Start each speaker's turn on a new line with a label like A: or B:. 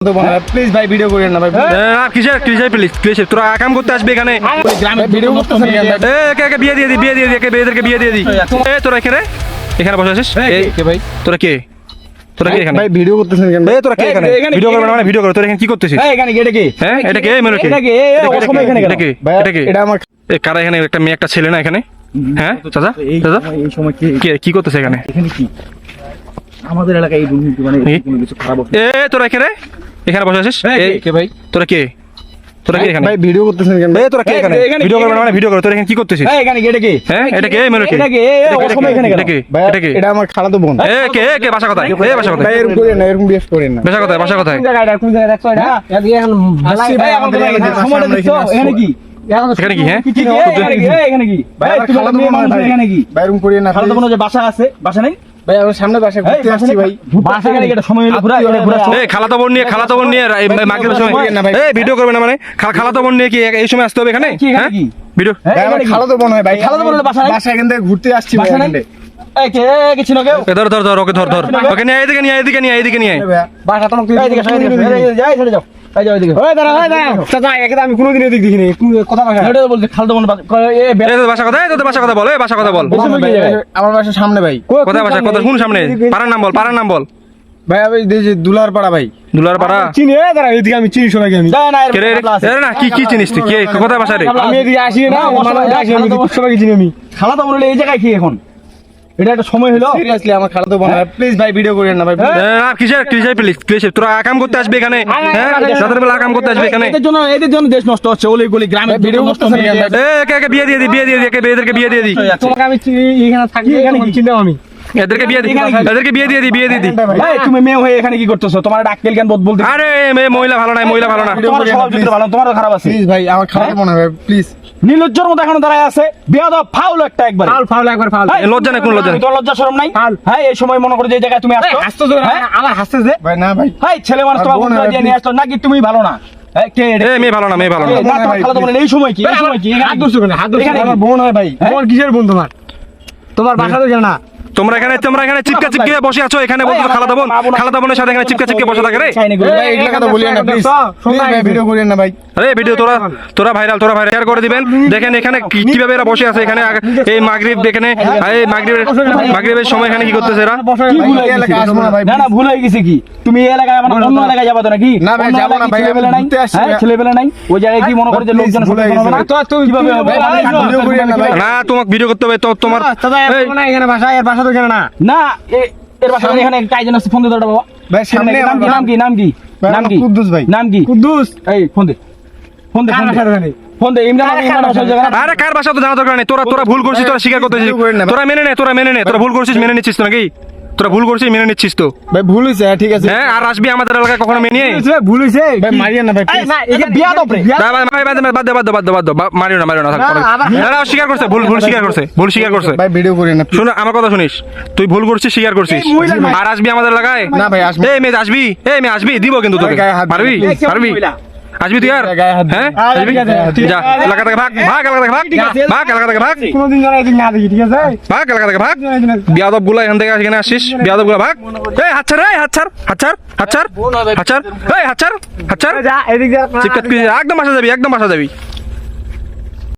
A: তো বোন প্লিজ ভাই ভিডিও করেন না ভাই
B: কিসের কিসের প্লিজ কিসের তোরা কাম করতে আসবে এখানে।
A: ভিডিও করতেছেন
B: এ একে একে বিয়ে দিয়ে দি বিয়ে দিয়ে দি একে এদেরকে বিয়ে দিয়ে দি। এ তোরা এখানে? এখানে বসে আছিস?
A: কে ভাই?
B: তোরা কে? তোরা কে এখানে?
A: ভাই ভিডিও করতেছেন কেন?
B: এ তোরা কে এখানে?
C: এখানে
B: ভিডিও করবে মানে ভিডিও করে তোরা এখানে কি করতেছিস?
C: এই এখানে এটা কি?
B: হ্যাঁ এটা কে? মেলো কে?
C: এটা কে? এ, এ,
B: এটা কে?
C: অসময়ে এখানে
B: এটা কে? এটা কে?
A: এটা আমার
B: এ কারা এখানে একটা মেয়ে একটা ছেলে না এখানে? হ্যাঁ চাচা চাচা?
C: এই সময় কি?
B: কে কি করতেছে এখানে?
C: এখানে কি? আমাদের এলাকায় এই দুর্নীতি মানে কোনো কিছু খারাপ
B: এ তোরা এখানে? এখানে বসে আছিস?
A: কে ভাই?
B: তোরা কে? তোরা কে এখানে?
A: ভাই ভিডিও করতেছেন কেন
B: এ তোরা কে এখানে?
C: এখানে
B: ভিডিও করবে মানে ভিডিও করে তোরা এখানে কি করতেছিস?
C: এই এখানে এটা কি?
B: হ্যাঁ এটা কে মেলো কে?
C: এটা কে? এ, এ,
B: এটা কে?
C: অসময়ে এখানে
B: এটা এটা কে?
A: এটা আমার খালাতো বোন।
B: এ কে কে? বাসা কোথায়? এ বাসা কোথায়?
A: এরকম করেন না এরকম বিয়ে করেন না।
B: বাসা কোথায়? বাসা কোথায়?
C: কোন জায়গায় কোন জায়গায় দেখছ এটা?
A: আসছি
C: এখন
A: আমাদের
C: কোথায়
A: এখানে
C: সময়টা
A: আমরা এখানে
C: এখানে কি?
B: এখানে কি হ্যাঁ?
C: কি কি? এই, এখানে কি? এই, এখানে কি?
A: ভাই
C: তুমি
A: খালাতো
C: মেয়ে
A: বোন
C: মানুষ,
A: ভাই
C: এখানে কি?
A: ভাই এরকম করেন না
C: খালাতো
A: please।
C: যে বাসা আছে বাসা নেই?
A: ভাই আমার সামনে বাসা ঘুরতে আসছি ভাই
C: বাসা এখানে এটা সময় হলো ঘোরা, এটা ঘোরার সময়।
B: খালাতো বোন নিয়ে খালাতো বোন নিয়ে মাগরিবের সময়
A: করিয়েন না ভাই।
B: এ ভিডিও করবে না মানে খালাতো বোন নিয়ে কি এই সময় আসতে হবে এখানে হ্যাঁ ভিডিও
C: হ্যাঁ,
A: ভাই আমার
C: এখানে কি?
A: খালাতো বোন হয় ভাই
C: খালাতো বোনের বাসা
A: বাসা এখান থেকে ঘুরতে আসছি ভাই এখান
B: ধর ধর ধর ওকে ধর ধর ওকে নিয়ে এদিকে নিয়ে আয়, এদিকে নিয়ে নিয়ে
C: বাসা তোমাকে যাও।
A: তো আমি কোনোদিন এদিক দেখিনি। কথা বাসা
C: বলছে খালতো বাসা।
B: তোদের বাসা কথা বল বাসা কথা বল।
A: আমার বাসার সামনে ভাই।
B: কোথায় বাসা কোন সামনে? পাড়ার নাম বল পাড়ার নাম বল।
A: ভাই আমি দুলার পাড়া ভাই।
B: দুলার পাড়া
A: চিনি এ দাঁড়া এদিকে আমি চিনি সবাইকে আমি।
C: না, না, এর
B: কে কি কি চিনিস তুই? কে কোথায় বাসা রে?
A: আমি এদিকে আসি না আমার আসি আমি সবাইকে চিনি আমি।
C: খালাতো বোনের এই জায়গায় কি এখন? এটা একটা সময় হলো।
A: সিরিয়াসলি আমার খালাতো বোন প্লিজ ভাই ভিডিও করেন না ভাই
B: না কিসের কিসের প্লিজ কিসের তোরা কাম করতে আসবে এখানে। হ্যাঁ রাতের বেলা কাম করতে আসবে এখানে।
C: এদের জন্য এদের জন্য দেশ নষ্ট হচ্ছে ওলি গলি গ্রামে
A: ভিডিও
C: নষ্ট হয়ে।
B: এ একে একে বিয়ে দিয়ে দি বিয়ে দিয়ে দি একে এদেরকে বিয়ে দিয়ে দি।
A: তোমাকে আমি এখানে থাকি এখানে কি? চিনতাম আমি?
B: এদেরকে বিয়ে দি এদেরকে বিয়ে দিয়ে দি বিয়ে দিয়ে দি।
C: এই, তুমি মেয়ে হয়ে এখানে কি করতেছো? তোমার বোধ বলতে
B: আরে মেয়ে মহিলা ভালো নাই মহিলা ভালো না।
C: তোমার ভালো তোমারও খারাপ আছে।
A: প্লিজ ভাই আমার খালাতো বোন ভাই প্লিজ।
C: নির্লজ্জর মতো এখনও দাঁড়ায় আছে। বেয়াদব ফাউল একটা একবার।
A: ফাউল একবার ফাউল।
B: লজ্জা নেই কোন লজ্জা নেই।
C: তোর লজ্জা শরম নাই? হ্যাঁ এই সময় মনে করে যে জায়গায় তুমি আসছো।
A: হাসতে
C: হ্যাঁ?
A: আমার হাসতেছে ভাই না ভাই।
C: হ্যাঁ ছেলে মানুষ তোমার বন্ধুরা দিয়ে নিয়ে আসলো। নাকি তুমি ভালো না? হ্যাঁ,
B: মেয়ে ভালো না মেয়ে ভালো না।
C: এই, তোমার
A: ভাই,
C: সময় কি? এই সময় কি?
A: হাত ধরছো হাত ধরছো আমার বোন হয় ভাই।
C: হ্যাঁ?
A: বোন কিসের বোন তোমার? তোমার বাসা তো জানা
B: তোমরা এখানে তোমরা এখানে চিপকা চিপকে বসে আছো এখানে বলছো খালাতো বোন খালাতো বোনের সাথে এখানে চিপকা চিপকে বসে থাকে রে
A: ভাই এগুলা কথা বলিয়েন না প্লিজ ভাই ভিডিও করেন না ভাই
B: আরে ভিডিও তোরা তোরা ভাইরাল তোরা ভাইরাল শেয়ার করে দিবেন দেখেন এখানে কি- কীভাবে এরা বসে আছে এখানে এই মাগরিব এখানে এই মাগরিবের মাগরিবের সময় এখানে কি করতেছে এরা
C: হয়ে
A: না
C: না ভুল হয়ে গেছে কি তুমি এই এলাকায় আমার অন্য এলাকায় যাব তো নাকি
A: না ভাই, যাব না ভাই,
C: ছেলেপেলে
A: আমি
C: নাই হ্যাঁ
A: ভাই।
C: নাই ওই জায়গায় কি মনে করে যে লোকজন
A: ভুল হয়ে
C: না?
A: গেছে। তো- তো-
C: কীভাবে হবে?
A: না
B: তোমাকে ভিডিও করতে হবে তো তোমার
A: এখানে বাসা এর বাসা তো না।
C: না এর বাসা এখানে কাজ আছে ফোন দিতে বাবা।
A: ভাই, সামনে
C: নাম কি নাম কি নাম কি নাম কি?
A: কুদ্দুস ভাই।
C: নাম কি?
A: কুদ্দুস।
C: এই ফোন দে। ফোন দে ফোন দে। ফোন দে ইমরান
B: আরে কার বাসা তো জানা দরকার নেই? তোরা তোরা ভুল করছিস তোরা স্বীকার করতেছিস। তোরা মেনে নে তোরা মেনে নে। তোরা ভুল করছিস মেনে নিচ্ছিস তো নাকি? তোরা ভুল করছিস মেনে নিচ্ছিস তো।
A: ভাই ভুল হয়েছে হ্যাঁ, ঠিক আছে।
B: হ্যাঁ আর আসবি আমাদের এলাকায় কখনো মেনে
A: ভুল হয়েছে ভাই মারিয়েন না ভাই।
C: না এটা বিয়া
B: না, ভাই, ভাই, বাদ দে, বাদ বাদ বাদ বাদ বা- মারিও না মারিও না থাক, না, না, স্বীকার করছে ভুল ভুল স্বীকার করছে ভুল স্বীকার করছে।
A: ভাই ভিডিও করেন না।
B: শোন আমার কথা শুনিস তুই ভুল করছিস স্বীকার করছিস। আর আসবি আমাদের এলাকায়?
A: না ভাই, আসব।
B: এই মেয়ে আসবি এই মেয়ে আসবি দিব কিন্তু তোকে। পারবি? পারবি? আসবি তুই আর?
A: হাত।
B: হ্যাঁ? আসবি?
A: ঠিক আছে, ঠিক
B: যা এলাকা থেকে ভাগ ভাগ এলাকা থেকে ভাগ ভাগ এলাকা থেকে ভাগ।
A: কোনদিন না দেখি ঠিক আছে?
B: ভাগ এলাকা থেকে ভাগ। বিয়াদবগুলা এখান থেকে এখানে আসিস বিয়াদবগুলা ভাগ। এই হাতছার এই হাতছার হাতছার হাতছার হাতছার এই
A: যা এদিক যা
B: একদম বাসা যাবি একদম বাসা যাবি।